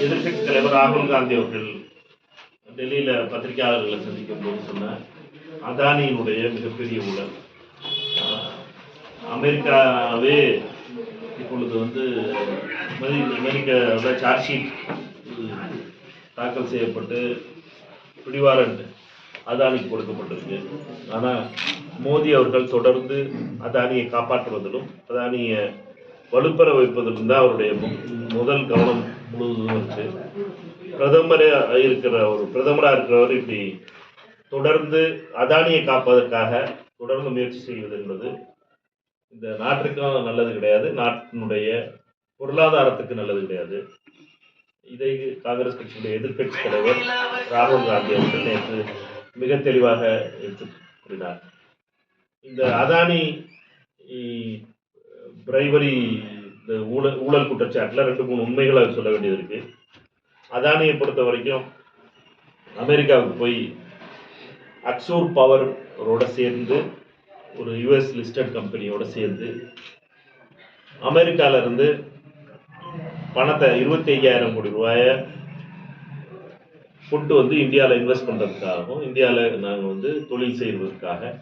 எதிர்கட்சி தலைவர் ராகுல் காந்தி அவர்கள் டெல்லியில பத்திரிகையாளர்களை சந்திக்கும் போது சொன்னார் அதானியினுடைய மிகப்பெரிய ஊழல். அமெரிக்காவே இப்பொழுது வந்து அமெரி- அமெரிக்காவோட சார்ஜ் ஷீட் தாக்கல் செய்யப்பட்டு பிடிவாரண்ட் அதானிக்கு கொடுக்கப்பட்டிருக்கு. ஆனால் மோடி அவர்கள் தொடர்ந்து அதானியை காப்பாற்றுவதிலும் அதானியை வலுப்பெற வைப்பதிலும் தான் அவருடைய முதல் கவனம் முழுவதும் இருக்கு பிரதமரே இருக்கிற ஒரு பிரதமராக இருக்கிறவர் இப்படி தொடர்ந்து அதானியை காப்பதற்காக தொடர்ந்து முயற்சி செய்வது என்பது இந்த நாட்டிற்கும் நல்லது கிடையாது. நாட்டினுடைய பொருளாதாரத்துக்கு நல்லது கிடையாது. இதை காங்கிரஸ் கட்சியுடைய எதிர்கட்சி தலைவர் ராகுல் காந்தி அவர்கள் நேற்று மிக தெளிவாக எடுத்து கூறினார். இந்த அதானி பிரைவரி இந்த ஊழல் ஊழல் குற்றச்சாட்டில் ரெண்டு மூணு உண்மைகளை சொல்ல வேண்டியது இருக்கு. அதானியை பொறுத்த வரைக்கும் அமெரிக்காவுக்கு போய் அக்சூர் பவரோட சேர்ந்து ஒரு யுஎஸ் லிஸ்டட் கம்பெனியோட சேர்ந்து அமெரிக்காவிலேருந்து பணத்தை இருபத்தி ஐயாயிரம் கோடி ரூபாயை கொண்டு வந்து இந்தியாவில் இன்வெஸ்ட் பண்ணுறதுக்காகவும் இந்தியாவில் நாங்கள் வந்து தொழில் செய்வதற்காக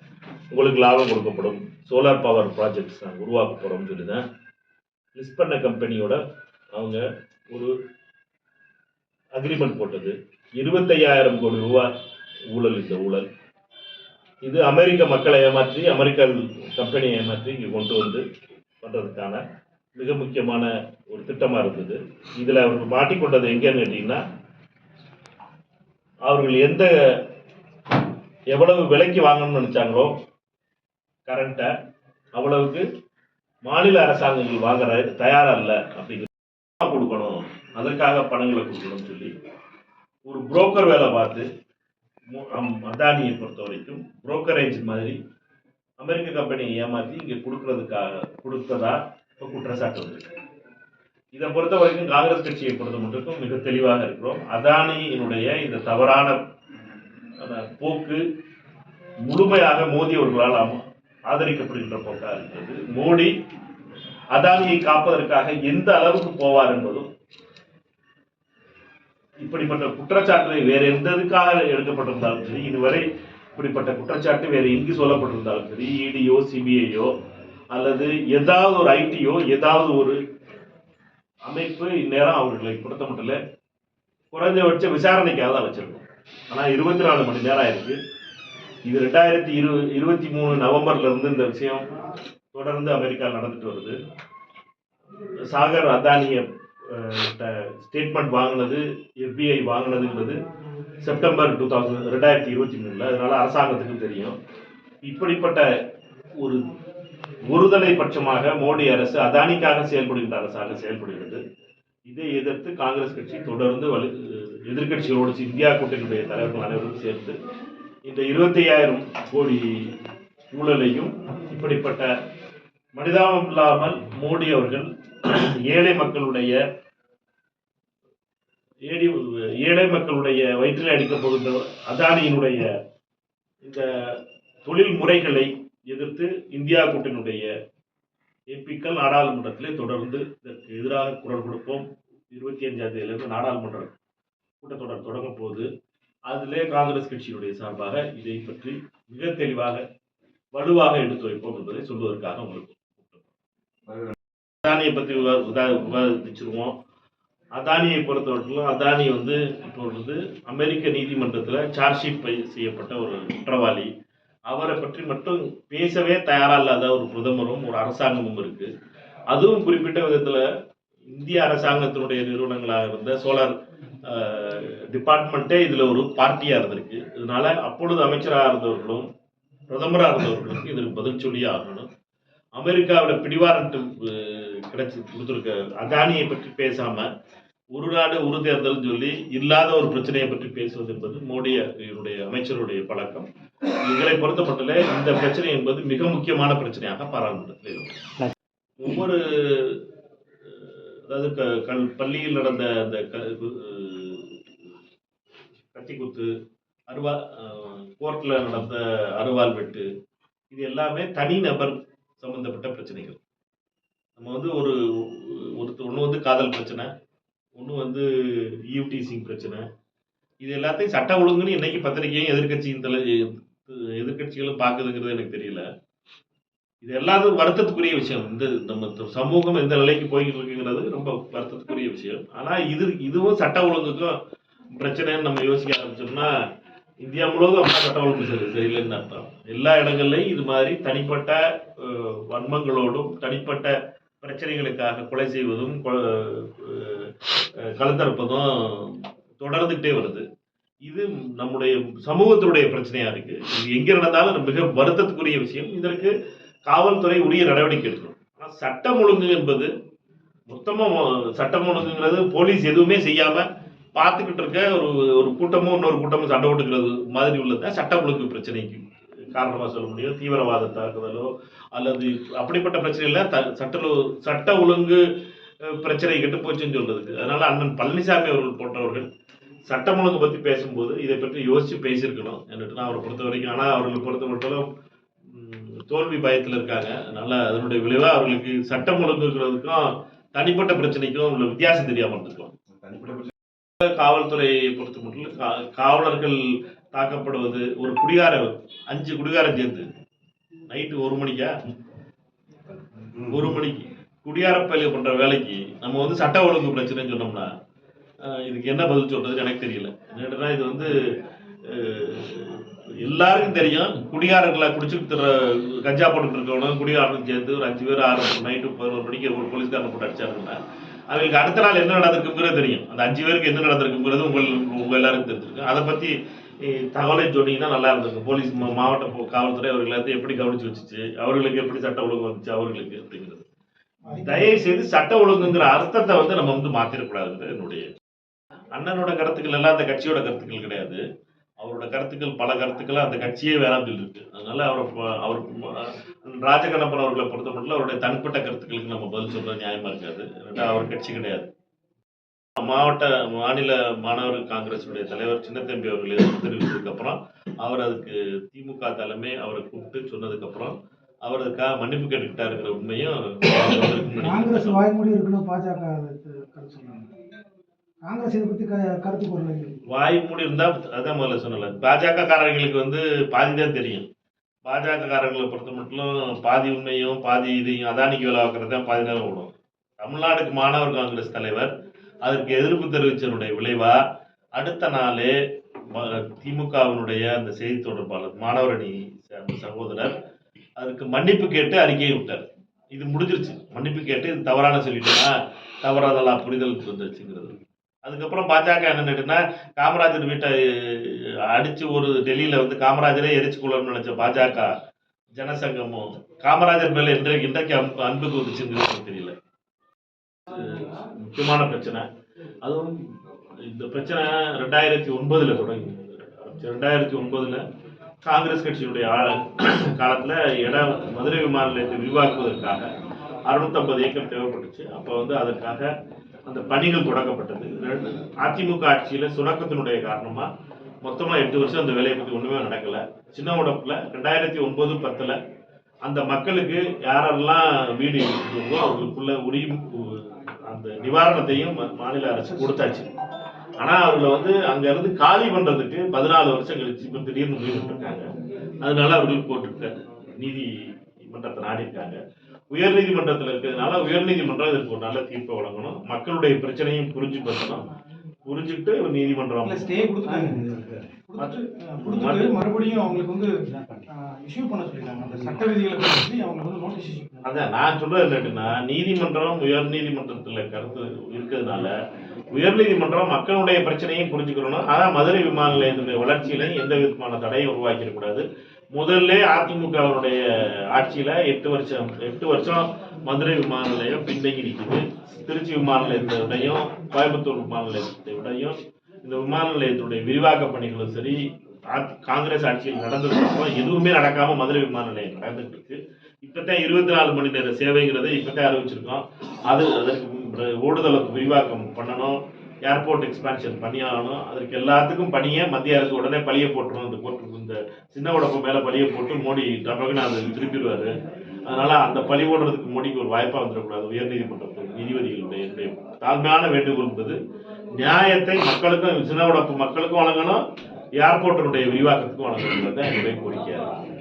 உங்களுக்கு லாபம் கொடுக்கப்படும். சோலார் பவர் ப்ராஜெக்ட்ஸ் நாங்கள் உருவாக்க போகிறோம்னு சொல்லி தான் லிஸ்ட் பண்ண கம்பெனியோட அவங்க ஒரு அக்ரிமெண்ட் போட்டது. இருபத்தையாயிரம் கோடி ரூபாய் ஊழல் இந்த ஊழல். இது அமெரிக்க மக்களை ஏமாற்றி அமெரிக்க கம்பெனியை ஏமாற்றி இங்கே கொண்டு வந்து பண்ணுறதுக்கான மிக முக்கியமான ஒரு திட்டமாக இருந்தது. இதில் அவர்கள் மாட்டிக்கொண்டது எங்கேன்னு கேட்டிங்கன்னா அவர்கள் எந்த எவ்வளவு விலைக்கு வாங்கணும்னு நினச்சாங்களோ கரண்ட்டை அவ்வளவுக்கு மாநில அரசாங்கங்கள் வாங்குற தயாரா இல்லை அப்படிங்கிற கொடுக்கணும். அதற்காக பணங்களை கொடுக்கணும்னு சொல்லி ஒரு புரோக்கர் வேலை பார்த்து அம்- அதானியை பொறுத்த வரைக்கும் புரோக்கரேஜ் மாதிரி அமெரிக்க கம்பெனியை ஏமாற்றி இங்கே கொடுக்கறதுக்காக கொடுத்ததா இப்போ குற்றச்சாட்டு வந்திருக்கு. இதை பொறுத்த வரைக்கும் காங்கிரஸ் கட்சியை பொறுத்த மட்டும் மிக தெளிவாக இருக்கிறோம். அதானியினுடைய இந்த தவறான அந்த போக்கு முழுமையாக மோதி அவர்களால் ஆதரிக்கப்படுகின்ற போக்காக இருக்கிறது மோடி அதானியை காப்பதற்காக எந்த அளவுக்கு போவார் என்பதும் இப்படிப்பட்ட குற்றச்சாட்டுகளை வேற எந்த இதுக்காக எடுக்கப்பட்டிருந்தாலும் சரி இதுவரை இப்படிப்பட்ட குற்றச்சாட்டு வேற எங்கு சொல்லப்பட்டிருந்தாலும் சரி இடியோ சிபிஐயோ அல்லது ஏதாவது ஒரு ஐடியோ ஏதாவது ஒரு அமைப்பு இந்நேரம் அவர்களை கொடுத்த மட்டும் குறைந்தபட்ச விசாரணைக்காக தான் வச்சிருக்கோம். ஆனால் இருபத்தி நாலு மணி நேரம் ஆயிருக்கு. இது ரெண்டாயிரத்தி இரு இருபத்தி மூணு நவம்பர்ல இருந்து இந்த விஷயம் தொடர்ந்து அமெரிக்காவில் நடந்துட்டு வருது. சாகர் அதானிய ஸ்டேட்மெண்ட் வாங்கினது எஃபிஐ வாங்கினதுங்கிறது செப்டம்பர் டூ தௌசண்ட் ரெண்டாயிரத்தி இருபத்தி மூணுல. அதனால அரசாங்கத்துக்கும் தெரியும். இப்படிப்பட்ட ஒரு ஒருதலை பட்சமாக மோடி அரசு அதானிக்காக செயல்படுகின்ற அரசாக செயல்படுகிறது. இதை எதிர்த்து காங்கிரஸ் கட்சி தொடர்ந்து வலு எதிர்கட்சிகளோடு இந்தியா கூட்டணியுடைய தலைவர்கள் அனைவரும் சேர்ந்து இந்த இருபத்தையாயிரம் கோடி ஊழலையும் இப்படிப்பட்ட மனிதாபம் இல்லாமல் மோடி அவர்கள் ஏழை மக்களுடைய ஏடி ஏழை மக்களுடைய வயிற்றில் அடிக்கப்படுகின்ற அதானியினுடைய இந்த தொழில் முறைகளை எதிர்த்து இந்தியா கூட்டணியுடைய எம்பிக்கள் நாடாளுமன்றத்திலே தொடர்ந்து இதற்கு எதிராக குரல் கொடுப்போம். இருபத்தி அஞ்சாம் தேதியிலிருந்து நாடாளுமன்ற கூட்டத்தொடர் தொடங்கும் போது அதிலே காங்கிரஸ் கட்சியினுடைய சார்பாக இதை பற்றி மிக தெளிவாக வலுவாக எடுத்து வைப்போம் என்பதை சொல்வதற்காக உங்களுக்கு அதானியை பற்றி விவாதிச்சிருவோம். அதானியை பொறுத்தவரைக்கும் அதானி வந்து இப்பொழுது அமெரிக்க நீதிமன்றத்தில் சார்ஜ் ஷீட் செய்யப்பட்ட ஒரு குற்றவாளி. அவரை பற்றி மட்டும் பேசவே தயாரா இல்லாத ஒரு பிரதமரும் ஒரு அரசாங்கமும் இருக்கு. அதுவும் குறிப்பிட்ட விதத்தில் இந்திய அரசாங்கத்தினுடைய நிறுவனங்களாக இருந்த சோலார் டிபார்ட்மெண்ட்டே இதில் ஒரு பார்ட்டியாக இருந்திருக்கு. இதனால அப்பொழுது அமைச்சராக இருந்தவர்களும் பிரதமராக இருந்தவர்களுக்கு இதற்கு பதில் சொல்லி ஆகணும். அமெரிக்காவில் பிடிவாரண்ட் கிடைச்சி கொடுத்துருக்க அதானியை பற்றி பேசாமல் ஒரு நாடு ஒரு தேர்தல் சொல்லி இல்லாத ஒரு பிரச்சனையை பற்றி பேசுவது என்பது மோடி இவருடைய அமைச்சருடைய பழக்கம். எங்களை பொறுத்தமட்டில் இந்த பிரச்சனை என்பது மிக முக்கியமான பிரச்சனையாக பாராளுமன்றத்தில் இருக்கும் ஒவ்வொரு அதாவது க- கல் பள்ளியில் நடந்த அந்த க- அஹ், கத்திக்குத்து அருவா கோர்ட்டில் நடந்த அருவாள் வெட்டு இது எல்லாமே தனிநபர் சம்பந்தப்பட்ட பிரச்சனைகள். நம்ம வந்து ஒரு ஒருத்தர் ஒன்று வந்து காதல் பிரச்சனை ஒன்று வந்து யூடிசிங் பிரச்சனை. இது எல்லாத்தையும் சட்ட ஒழுங்குன்னு இன்னைக்கு பத்திரிகையும் எதிர்கட்சியும் தலை எதிர்க்கட்சிகளும் பார்க்குதுங்கிறது எனக்கு தெரியல. இது எல்லாத்துக்கும் வருத்தத்துக்குரிய விஷயம். இந்த நம்ம சமூகம் எந்த நிலைக்கு போய்கிட்டு இருக்குங்கிறது ரொம்ப வருத்தத்துக்குரிய விஷயம். ஆனால் இது இதுவும் சட்ட ஒழுங்குக்கும் பிரச்சனைன்னு நம்ம யோசிக்க ஆரம்பிச்சோம்னா இந்தியா முழுவதும் அப்படின்னா சட்ட ஒழுங்கு சரி சரியில்லைன்னு அர்த்தம். எல்லா இடங்கள்லையும் இது மாதிரி தனிப்பட்ட வன்மங்களோடும் தனிப்பட்ட பிரச்சனைகளுக்காக கொலை செய்வதும் கொ- கலந்தறுப்பதும் தொடர்ந்துகிட்டே வருது. இது நம்முடைய சமூகத்தினுடைய பிரச்சனையா இருக்கு. இது எங்க நடந்தாலும் மிக வருத்தத்துக்குரிய விஷயம். இதற்கு காவல்துறை உரிய நடவடிக்கை எடுக்கணும். ஆனால் சட்டம் ஒழுங்கு என்பது மொத்தமாக சட்டம் ஒழுங்குங்கிறது போலீஸ் எதுவுமே செய்யாமல் பார்த்துக்கிட்டு இருக்க ஒரு ஒரு கூட்டமும் இன்னொரு கூட்டமும் சண்டை ஓட்டுக்கிறது மாதிரி உள்ளது? சட்ட ஒழுங்கு பிரச்சனைக்கு காரணமாக சொல்ல முடியும் தீவிரவாத தாக்குதலோ அல்லது அப்படிப்பட்ட பிரச்சனையில் த சட்ட சட்ட ஒழுங்கு பிரச்சனை கெட்டு போச்சுன்னு சொல்றதுக்கு. அதனால அண்ணன் பழனிசாமி அவர்கள் போன்றவர்கள் சட்டம் ஒழுங்கு பற்றி பேசும்போது இதை பற்றி யோசித்து பேசியிருக்கணும் என்னட்டு நான் அவரை பொறுத்த வரைக்கும் ஆனால் அவர்களை பொறுத்த மட்டும் தோல்வி பயத்தில் இருக்காங்க. அதனால அதனுடைய விளைவாக அவர்களுக்கு சட்டம் ஒழுங்குங்கிறதுக்கும் தனிப்பட்ட பிரச்சனைக்கும் உள்ள வித்தியாசம் தெரியாமல் தெரியாம தனிப்பட்ட காவல்துறையை பொறுத்த மட்டும் கா- காவலர்கள் தாக்கப்படுவது ஒரு குடிகாரர் அஞ்சு குடிகாரம் சேர்ந்து. நைட்டு ஒரு மணிக்கா? ஒரு மணிக்கு. குடியார பயில பண்ற வேலைக்கு நம்ம வந்து சட்ட ஒழுங்கு பிரச்சனைன்னு சொன்னோம்னா இதுக்கு என்ன பதில் சொல்றதுன்னு எனக்கு தெரியல. என்னன்னா இது வந்து எல்லாருக்கும் தெரியும். குடிகாரர்களை குடிச்சுட்டு கஞ்சா போட்டுட்டு இருக்கவனும் குடிகாரனும் சேர்ந்து ஒரு அஞ்சு பேர் ஆறு நைட்டு பதினோரு மணிக்கு ஒரு போலீஸ்காரனை போட்டு அடிச்சாருன்னா அவங்களுக்கு அடுத்த நாள் என்ன நடந்திருக்குங்கிறது தெரியும். அந்த அஞ்சு பேருக்கு என்ன நடந்திருக்குங்கிறது உங்கள் உங்க எல்லாருக்கும் தெரிஞ்சிருக்கு அதை பத்தி தகவலை சொன்னீங்கன்னா நல்லா இருந்திருக்கும். போலீஸ் மா- மாவட்ட காவல்துறை அவர்கள் எல்லாத்தையும் எப்படி கவனிச்சு வச்சுச்சு அவர்களுக்கு எப்படி சட்ட ஒழுங்கு வந்துச்சு அவர்களுக்கு அப்படிங்கிறது. தயவு செய்து சட்ட ஒழுங்குங்கிற அர்த்தத்தை வந்து நம்ம வந்து மாத்திரக்கூடாதுங்கிற என்னுடைய அண்ணனோட கருத்துக்கள் எல்லாம் அந்த கட்சியோட கருத்துக்கள் கிடையாது. அவரோட கருத்துக்கள் பல கருத்துக்கள் அந்த கட்சியே வேணாம்னு சொல்லியிருக்கு அதனால அவர் அவர் ராஜகண்ணப்பன் அவர்களை பொறுத்த மட்டும் அவருடைய தனிப்பட்ட கருத்துக்களுக்கு நம்ம பதில் சொல்றது நியாயமா இருக்காது. அவர் கட்சி கிடையாது. மாவட்ட மாநில மாணவர் காங்கிரசுடைய தலைவர் சின்னத்தம்பி அவர்கள் எதிர்ப்பு தெரிவித்ததுக்கு அப்புறம் அவர் அதுக்கு திமுக தலைமை அவரை கூப்பிட்டு சொன்னதுக்கு அப்புறம் அவர் அதுக்காக மன்னிப்பு கேட்டுக்கிட்டாருங்கிற உண்மையும் காங்கிரஸ். வாய்மொழி இருக்கணும் பாஜக காங்கிரஸ் இதை பத்தி கருத்து கூறல வாய் மூடி இருந்தா அதான் முதல்ல சொன்னல பாஜக காரங்களுக்கு வந்து பாதி தான் தெரியும். பாஜக காரங்களை பொறுத்த மட்டும் பாதி உண்மையும் பாதி இதையும் அதானிக்கு வேலை பார்க்கறது தான் பாதி நேரம் விடும் தமிழ்நாடுக்கு மாணவர் காங்கிரஸ் தலைவர் அதற்கு எதிர்ப்பு தெரிவித்தனுடைய விளைவா அடுத்த நாளே திமுகவினுடைய அந்த செய்தி தொடர்பாளர் மாணவரணி சேர்ந்த சகோதரர் அதுக்கு மன்னிப்பு கேட்டு அறிக்கையை விட்டார். இது முடிஞ்சிருச்சு. மன்னிப்பு கேட்டு இது தவறான சொல்லிட்டேன்னா தவறாதெல்லாம் புரிதல் வந்துருச்சுங்கிறது. அதுக்கப்புறம் பாஜக என்ன கேட்டுன்னா காமராஜர் வீட்டை அடித்து ஒரு டெல்லியில் வந்து காமராஜரே எரிச்சு கொள்ளணும்னு நினச்ச பாஜக ஜனசங்கமும் காமராஜர் மேலே இன்றைக்கு இன்றைக்கு அன்பு அன்புக்கு வந்துச்சுங்கிறது தெரியல. முக்கியமான பிரச்சனை. அதுவும் இந்த பிரச்சனை ரெண்டாயிரத்தி ஒன்பதில் தொடங்கி ரெண்டாயிரத்தி ஒன்பதில் காங்கிரஸ் கட்சியினுடைய ஆ- காலத்தில் இடம் மதுரை விமான நிலையத்தை விரிவாக்குவதற்காக அறுநூத்தம்பது ஏக்கர் தேவைப்பட்டுச்சு. அப்போ வந்து அதற்காக அந்த பணிகள் தொடங்கப்பட்டது. அதிமுக ஆட்சியில் சுணக்கத்தினுடைய காரணமாக மொத்தமாக எட்டு வருஷம் அந்த வேலையை பற்றி ஒன்றுமே நடக்கல. சின்ன உடப்புல ரெண்டாயிரத்தி ஒன்பது பத்தில் அந்த மக்களுக்கு யாரெல்லாம் வீடு இருக்கோ அவங்களுக்குள்ள உரிய அந்த நிவாரணத்தையும் மாநில அரசு கொடுத்தாச்சு. ஆனால் அவர்களை வந்து அங்கேருந்து காலி பண்ணுறதுக்கு பதினாலு வருஷம் கழிச்சு இப்போ திடீர்னு முடிவு இருக்காங்க அதனால அவர்கள் போட்டு நீதிமன்றத்தை நாடி இருக்காங்க உயர் நீதிமன்றத்தில் இருக்கிறதுனால உயர் நீதிமன்றம் இதற்கு ஒரு நல்ல தீர்ப்பை வழங்கணும். மக்களுடைய பிரச்சனையும் புரிஞ்சு பேசணும் புரிஞ்சுக்கிட்டு ஒரு நீதிமன்றம் ஸ்டே கொடுத்துட்டாங்க. மறுபடியும் அவங்களுக்கு வந்து இஷ்யூ பண்ண சொல்லிட்டாங்க. அந்த சட்ட விதிகளை பற்றி அவங்களுக்கு வந்து நோட்டீஸ் இஷ்யூ அதான் நான் சொல்றது என்னன்னா நீதிமன்றம் உயர் நீதிமன்றத்துல கருத்து இருக்கிறதுனால உயர் நீதிமன்றம் மக்களுடைய பிரச்சனையும் புரிஞ்சுக்கிறணும் ஆனா மதுரை விமான நிலையத்தினுடைய வளர்ச்சியில எந்த விதமான தடையும் உருவாக்கிடக்கூடாது. முதல்ல அதிமுகவினுடைய ஆட்சியில எட்டு வருஷம் எட்டு வருஷம் மதுரை விமான நிலையம் பின்தங்கி நிற்குது திருச்சி விமான நிலையத்தை விடையும் கோயம்புத்தூர் விமான நிலையத்தை விடையும் இந்த விமான நிலையத்தினுடைய விரிவாக்க பணிகளும் சரி காங்கிரஸ் ஆட்சியில் நடந்ததுக்கு எதுவுமே நடக்காம மதுரை விமான நிலையம் நடந்துட்டு இருக்கு. இப்பதான் இருபத்தி நாலு மணி நேர சேவைங்கிறத இப்பதான் அறிவிச்சிருக்கோம். அது அதற்கு ஓடுதலுக்கு விரிவாக்கம் பண்ணணும். ஏர்போர்ட் எக்ஸ்பான்ஷன் பண்ணியாகணும். அதற்கு எல்லாத்துக்கும் பணியை மத்திய அரசு உடனே பழிய போட்டுரும். அந்த போட்டு இந்த சின்ன உடம்பு மேலே பழிய போட்டு மோடி டபக்குன்னு அதை திருப்பிடுவார். அதனால் அந்த பழி ஓடுறதுக்கு மோடிக்கு ஒரு வாய்ப்பாக வந்துடக்கூடாது. உயர்நீதிமன்றத்தில் நீதிபதிகளுடைய என்னுடைய தாழ்மையான வேண்டுகோள் என்பது நியாயத்தை மக்களுக்கும் சின்ன உடப்பு மக்களுக்கும் வழங்கணும். ஏர்போர்ட்டினுடைய விரிவாக்கத்துக்கும் வழங்கணும். தான் என்னுடைய கோரிக்கையாக